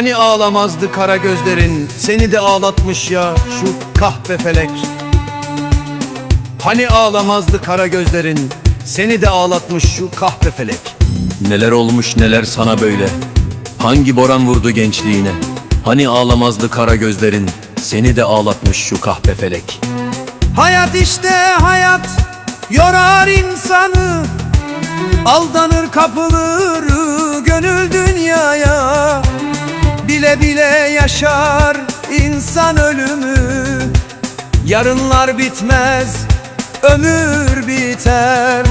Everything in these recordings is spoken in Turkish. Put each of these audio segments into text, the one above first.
Hani ağlamazdı kara gözlerin Seni de ağlatmış ya şu kahpe felek. Hani ağlamazdı kara gözlerin Seni de ağlatmış şu kahpe felek. Neler olmuş neler sana böyle? Hangi boran vurdu gençliğine Hani ağlamazdı kara gözlerin Seni de ağlatmış şu kahpe felek. Hayat işte hayat Yorar insanı. Aldanır kapılır Gönül dünyaya. Bile bile yaşar insan ölümü. Yarınlar bitmez, ömür biter.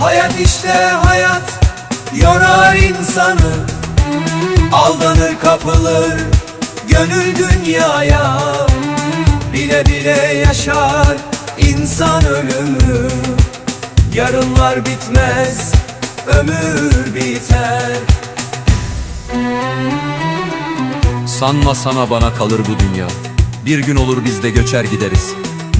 Hayat işte hayat, yorar insanı. Aldanır kapılır, gönül dünyaya. Bile bile yaşar insan ölümü. Yarınlar bitmez, ömür biter. Sanma sana bana kalır bu dünya. Bir gün olur biz de göçer gideriz.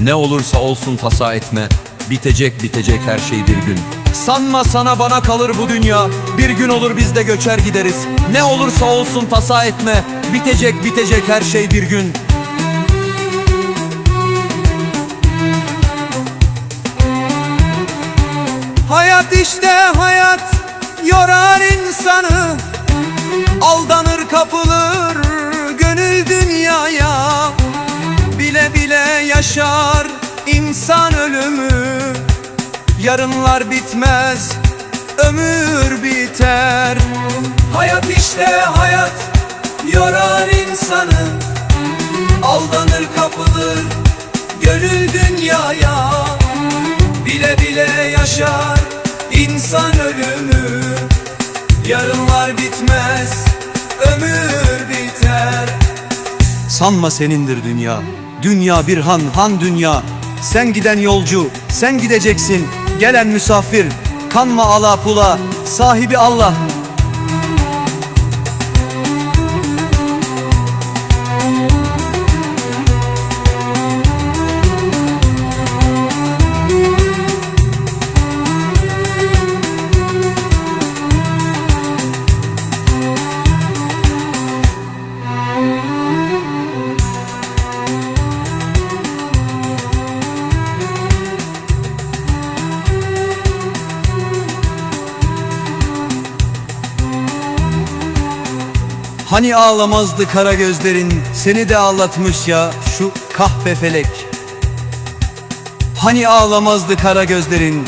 Ne olursa olsun tasa etme Bitecek bitecek her şey bir gün Sanma sana bana kalır bu dünya. Bir gün olur biz de göçer gideriz. Ne olursa olsun tasa etme. Bitecek bitecek her şey bir gün. Hayat işte hayat yorar insanı. Aldanır kapılır gönül dünyaya. Bile bile yaşar insan ölümü Yarınlar bitmez ömür biter. Hayat işte hayat yorar insanı. Aldanır kapılır gönül dünyaya. Bile bile yaşar insan ölümü. Yarınlar bitmez ömür biter. Sanma senindir dünya. Dünya bir han han dünya. Sen giden yolcu sen gideceksin Gelen misafir kanma ala pula Sahibi Allah Hani ağlamazdı kara gözlerin Seni de ağlatmış ya şu kahpe felek. Hani ağlamazdı kara gözlerin